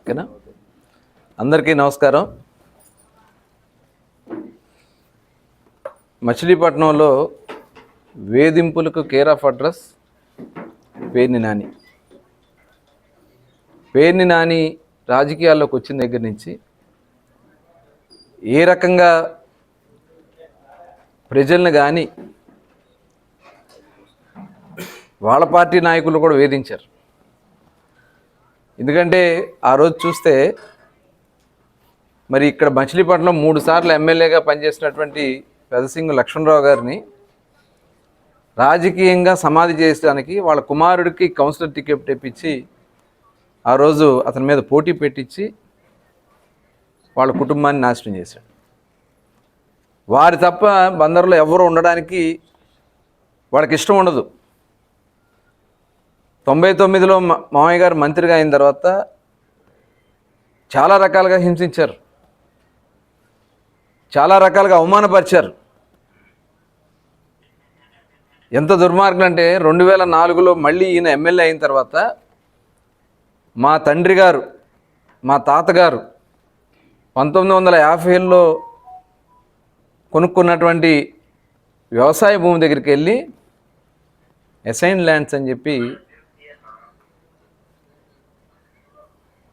ఓకేనా? అందరికీ నమస్కారం. మచిలీపట్నంలో వేధింపులకు care of address Perni Nani. Perni Nani రాజకీయాల్లోకి వచ్చిన దగ్గర నుంచి ఏ రకంగా ప్రజలను కానీ వాళ్ళ పార్టీ నాయకులు కూడా వేధించారు. ఎందుకంటే ఆ రోజు చూస్తే మరి ఇక్కడ మచిలీపట్నం మూడు సార్లు ఎమ్మెల్యేగా పనిచేసినటువంటి పెదసింగ్ లక్ష్మణరావు గారిని రాజకీయంగా సమాధి చేయడానికి వాళ్ళ కుమారుడికి కౌన్సిలర్ టికెట్ తెప్పించి ఆ రోజు అతని మీద పోటీ పెట్టించి వాళ్ళ కుటుంబాన్ని నాశనం చేశాడు. వారి తప్ప బందర్లో ఎవరు ఉండడానికి వాళ్ళకి ఇష్టం ఉండదు. తొంభై తొమ్మిదిలో మా- మామయ్య గారు మంత్రిగా అయిన తర్వాత చాలా రకాలుగా హింసించారు. చాలా రకాలుగా అవమానపరిచారు. ఎంత దుర్మార్గం అంటే రెండు వేల నాలుగులో మళ్ళీ ఈయన ఎమ్మెల్యే అయిన తర్వాత మా తండ్రి గారు మా తాతగారు పంతొమ్మిది వందల యాభైలో కొనుక్కున్నటువంటి వ్యవసాయ భూమి దగ్గరికి వెళ్ళి అసైన్ ల్యాండ్స్ అని చెప్పి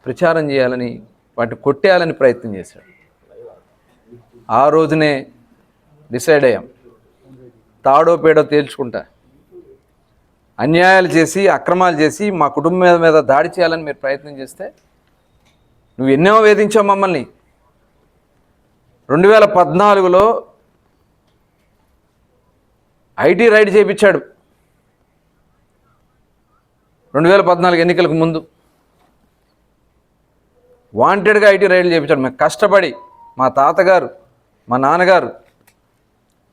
ప్రచారం చేయాలని వాటిని కొట్టేయాలని ప్రయత్నం చేశాడు. ఆ రోజునే డిసైడ్ అయ్యాం. తాడో పేడో తేల్చుకుంటా. అన్యాయాలు చేసి అక్రమాలు చేసి మా కుటుంబం మీద మీద దాడి చేయాలని మీరు ప్రయత్నం చేస్తే నువ్వు ఎన్నో వేధించావు మమ్మల్ని. రెండు వేల పద్నాలుగులో ఐటీ రైడ్ చేయించాడు. రెండు వేల పద్నాలుగు ఎన్నికలకు ముందు. వాంటెడ్గా ఐటీ రైడ్లు చేయించాడు మేము కష్టపడి మా తాతగారు మా నాన్నగారు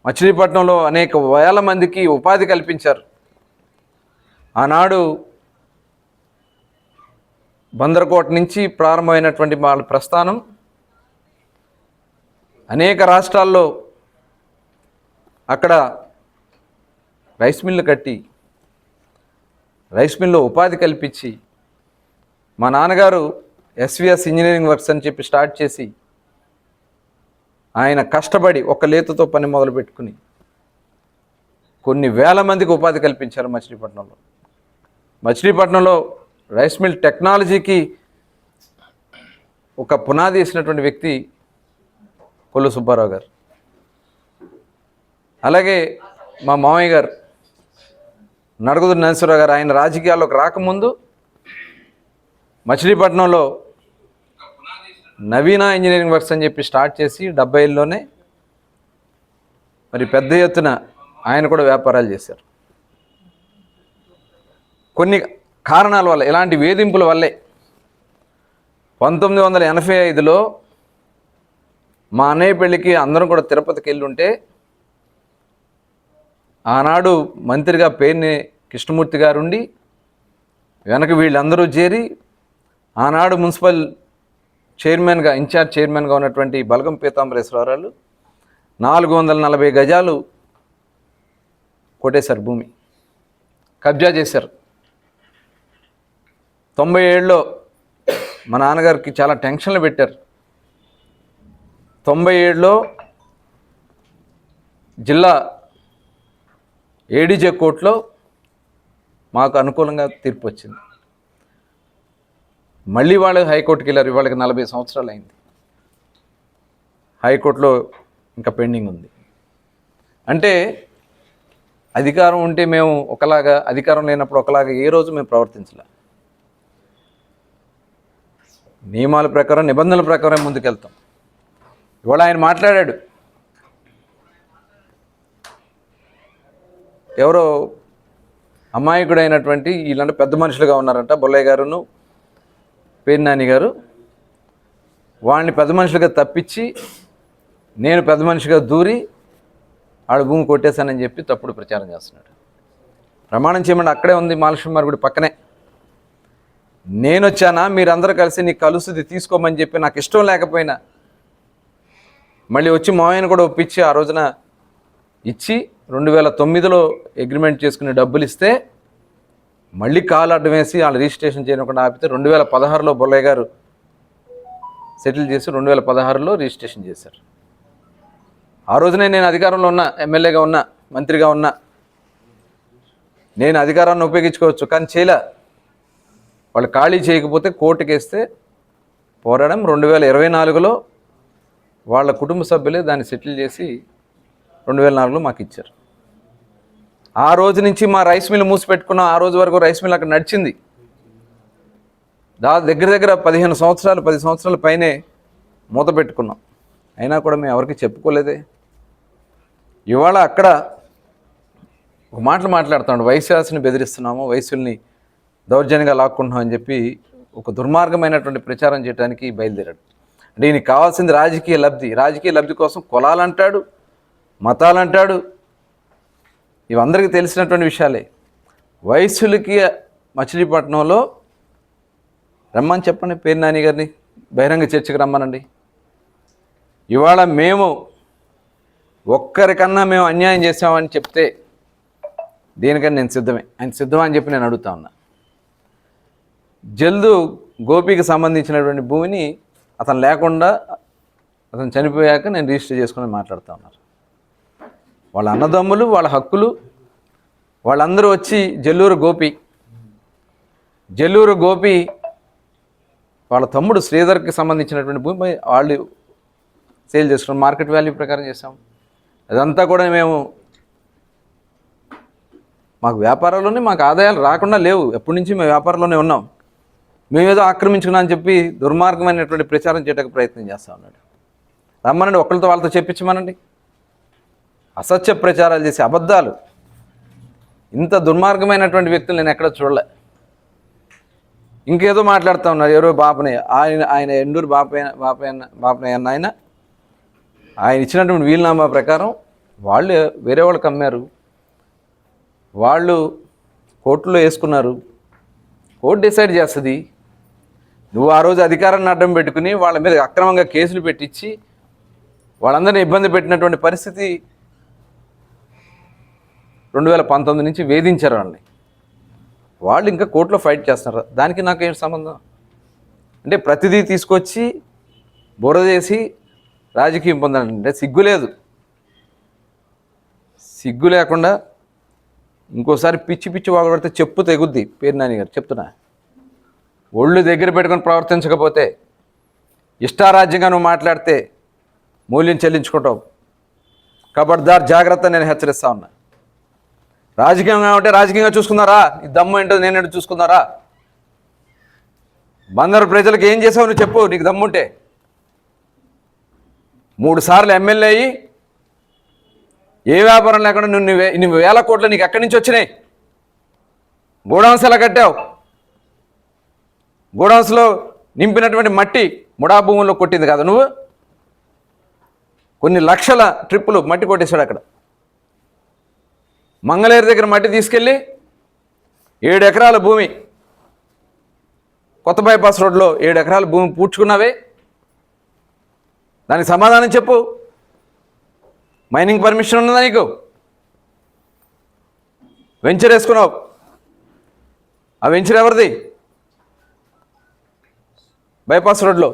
మచిలీపట్నంలో అనేక వేల మందికి ఉపాధి కల్పించారు. ఆనాడు బందరకోట నుంచి ప్రారంభమైనటువంటి వాళ్ళ ప్రస్థానం అనేక రాష్ట్రాల్లో అక్కడ రైస్ మిల్లు కట్టి రైస్ మిల్లో ఉపాధి కల్పించి మా నాన్నగారు ఎస్విఎస్ ఇంజనీరింగ్ వర్క్స్ అని చెప్పి స్టార్ట్ చేసి ఆయన కష్టపడి ఒక లేతతో పని మొదలు పెట్టుకుని కొన్ని వేల మందికి ఉపాధి కల్పించారు మచిలీపట్నంలో. మచిలీపట్నంలో రైస్ మిల్ టెక్నాలజీకి ఒక పునాది వేసినటువంటి వ్యక్తి కొల్లు సుబ్బారావు గారు. అలాగే మా మామయ్య గారు నడుగుదు నరసింహరావు గారు ఆయన రాజకీయాల్లోకి రాకముందు మచిలీపట్నంలో నవీన ఇంజనీరింగ్ వర్క్స్ అని చెప్పి స్టార్ట్ చేసి డెబ్బైలోనే మరి పెద్ద ఎత్తున ఆయన కూడా వ్యాపారాలు చేశారు. కొన్ని కారణాల వల్ల ఇలాంటి వేధింపుల వల్లే పంతొమ్మిది వందల ఎనభై ఐదులో మా అన్నయ్య పెళ్ళికి అందరం కూడా తిరుపతికి వెళ్ళి ఉంటే ఆనాడు మంత్రిగా పేరుని కృష్ణమూర్తి గారు ఉండి వెనక వీళ్ళందరూ చేరి ఆనాడు మున్సిపల్ చైర్మన్గా ఇన్ఛార్జ్ చైర్మన్గా ఉన్నటువంటి బలగం పీతాంబరేశ్వరరావు నాలుగు వందల నలభై గజాలు కొట్టేశారు భూమి. కబ్జా చేశారు. తొంభై ఏడులో మా నాన్నగారికి చాలా టెన్షన్లు పెట్టారు. తొంభై ఏడులో జిల్లా ఏడీజే కోర్టులో మాకు అనుకూలంగా తీర్పు వచ్చింది. మళ్ళీ వాళ్ళు హైకోర్టుకి వెళ్ళారు వాళ్ళకి నలభై సంవత్సరాలు అయింది. హైకోర్టులో ఇంకా పెండింగ్ ఉంది. అంటే అధికారం ఉంటే మేము ఒకలాగా అధికారం లేనప్పుడు ఒకలాగా ఏ రోజు మేము ప్రవర్తించలే. నియమాల ప్రకారం నిబంధనల ప్రకారం ముందుకెళ్తాం. ఇవాళ ఆయన మాట్లాడాడు. ఎవరో అమాయకుడైనటువంటి వీళ్ళంటే పెద్ద మనుషులుగా ఉన్నారంట బొల్లయ్య గారును. పేర్నాని గారు. వాళ్ళని పెద్ద మనుషులుగా తప్పించి నేను పెద్ద మనిషిగా దూరి ఆడ భూమి కొట్టేశానని చెప్పి తప్పుడు ప్రచారం చేస్తున్నాడు. ప్రమాణం చేయమండి అక్కడే ఉంది మాలక్ష్మి గుడి పక్కనే. నేను వచ్చానా మీరందరూ కలిసి నీకు కలుస్తుంది తీసుకోమని చెప్పి నాకు ఇష్టం లేకపోయినా మళ్ళీ వచ్చి మావయ్యను కూడా ఒప్పించి ఆ రోజున ఇచ్చి రెండు వేల తొమ్మిదిలో అగ్రిమెంట్ చేసుకుని డబ్బులు ఇస్తే మళ్ళీ కాలు అడ్డం వేసి వాళ్ళు రిజిస్ట్రేషన్ చేయకుండా ఆపితే రెండు వేల పదహారులో బొల్లయ్య గారు సెటిల్ చేసి రెండు వేల పదహారులో రిజిస్ట్రేషన్ చేశారు. ఆ రోజునే నేను అధికారంలో ఉన్నా ఎమ్మెల్యేగా ఉన్నా మంత్రిగా ఉన్నా. నేను అధికారాన్ని ఉపయోగించుకోవచ్చు కానీ చేయలే. వాళ్ళు ఖాళీ చేయకపోతే కోర్టుకేస్తే పోరాడం రెండు వేల ఇరవై నాలుగులో వాళ్ళ కుటుంబ సభ్యులే దాన్ని సెటిల్ చేసి రెండు వేల నాలుగులో మాకు ఇచ్చారు. ఆ రోజు నుంచి మా రైస్ మిల్ మూసిపెట్టుకున్నాం ఆ రోజు వరకు రైస్ మిల్ అక్కడ నడిచింది. దా దగ్గర దగ్గర పదిహేను సంవత్సరాలు పది సంవత్సరాల పైనే మూత పెట్టుకున్నాం. అయినా కూడా మేము ఎవరికి చెప్పుకోలేదే. ఇవాళ అక్కడ ఒక మాటలు మాట్లాడుతున్నాడు వైశ్యాసుని బెదిరిస్తున్నాము వైశ్యుల్ని దౌర్జన్యంగా లాక్కుంటున్నాం అని చెప్పి ఒక దుర్మార్గమైనటువంటి ప్రచారం చేయడానికి బయలుదేరాడు. అంటే ఈయనకి కావాల్సింది రాజకీయ లబ్ధి. రాజకీయ లబ్ధి కోసం కులాలంటాడు మతాలంటాడు ఇవందరికీ తెలిసినటువంటి విషయాలే. వైశ్యులకి మచిలీపట్నంలో రమ్మని చెప్పండి పేరు నాని గారిని. బహిరంగ చర్చకు రమ్మనండి. ఇవాళ మేము ఒక్కరికన్నా మేము అన్యాయం చేసామని చెప్తే దేనికని నేను సిద్ధమే? ఆయన సిద్ధమా అని చెప్పి నేను అడుగుతా ఉన్నా. జల్దు గోపికి సంబంధించినటువంటి భూమిని అతను లేకుండా అతను చనిపోయాక నేను రిజిస్టర్ చేసుకుని మాట్లాడుతూ ఉన్నారు. వాళ్ళ అన్నదమ్ములు వాళ్ళ హక్కులు. వాళ్ళందరూ వచ్చి జల్లూరు గోపి. జల్లూరు గోపి వాళ్ళ తమ్ముడు శ్రీధర్కి సంబంధించినటువంటి భూమి వాళ్ళు సేల్ చేసుకున్నాం మార్కెట్ వాల్యూ ప్రకారం చేసాం అదంతా కూడా మేము మాకు వ్యాపారాల్లోనే మాకు ఆదాయాలు రాకుండా లేవు. ఎప్పటి నుంచి మేము వ్యాపారంలోనే ఉన్నాం. మేమేదో ఆక్రమించుకున్నా అని చెప్పి దుర్మార్గమైనటువంటి ప్రచారం చేయడానికి ప్రయత్నం చేస్తా ఉన్నాడు. రమ్మనండి ఒకళ్ళతో వాళ్ళతో చెప్పించమనండి. అసత్య ప్రచారాలు చేసే అబద్ధాలు. ఇంత దుర్మార్గమైనటువంటి వ్యక్తులు నేను ఎక్కడ చూడలే. ఇంకేదో మాట్లాడుతూ ఉన్నారు ఎవరో బాపనయ్య ఆయన ఆయన ఎండూరు బాపయ్య బాపయ్య బాపనయ్య అన్న ఆయన. ఆయన ఇచ్చినటువంటి వీలునామా ప్రకారం వాళ్ళు వేరే వాళ్ళకి అమ్మారు వాళ్ళు కోర్టులో వేసుకున్నారు. కోర్టు డిసైడ్ చేస్తుంది. నువ్వు ఆ రోజు అధికారాన్ని అడ్డం పెట్టుకుని వాళ్ళ మీద అక్రమంగా కేసులు పెట్టించి వాళ్ళందరినీ ఇబ్బంది పెట్టినటువంటి పరిస్థితి రెండు వేల పంతొమ్మిది నుంచి వేధించారు వాళ్ళని. వాళ్ళు ఇంకా కోర్టులో ఫైట్ చేస్తున్నారు. దానికి నాకు ఏం సంబంధం? అంటే ప్రతిదీ తీసుకొచ్చి బుర్ర చేసి రాజకీయం పొందాలంటే సిగ్గు లేదు. సిగ్గు లేకుండా ఇంకోసారి పిచ్చి పిచ్చి వాగబడితే చెప్పు తెగుద్ది. పేరు నాని గారు చెప్తున్నా. ఒళ్ళు దగ్గర పెట్టుకొని ప్రవర్తించకపోతే ఇష్టారాజ్యంగా నువ్వు మాట్లాడితే మూల్యం చెల్లించుకుంటావు. కబడ్దార్ జాగ్రత్త నేను హెచ్చరిస్తా ఉన్నా. రాజకీయంగా ఉంటే రాజకీయంగా చూసుకున్నారా? ఈ దమ్ము ఏంటో నేనేంటో చూసుకున్నారా? బందరు ప్రజలకు ఏం చేసావు నువ్వు చెప్పు నీకు దమ్ముంటే మూడు సార్లు ఎమ్మెల్యే అయ్యి ఏ వ్యాపారం లేకుండా నువ్వు నువ్వే నువ్వు వేల కోట్లు నీకు ఎక్కడి నుంచి వచ్చినాయి? గోడౌన్స్ ఎలా కట్టావు? గోడౌన్స్లో నింపినటువంటి మట్టి ముడా భూముల్లో కొట్టింది కదా నువ్వు? కొన్ని లక్షల ట్రిప్పులు మట్టి కొట్టేశాడు అక్కడ. మంగళేరు దగ్గర మట్టి తీసుకెళ్ళి ఏడు ఎకరాల భూమి కొత్త బైపాస్ రోడ్లో ఏడు ఎకరాల భూమి పూడ్చుకున్నావే. దానికి సమాధానం చెప్పు. మైనింగ్ పర్మిషన్ ఉన్నదా నీకు? వెంచర్ వేసుకున్నావు. ఆ వెంచర్ ఎవరిది? బైపాస్ రోడ్లో.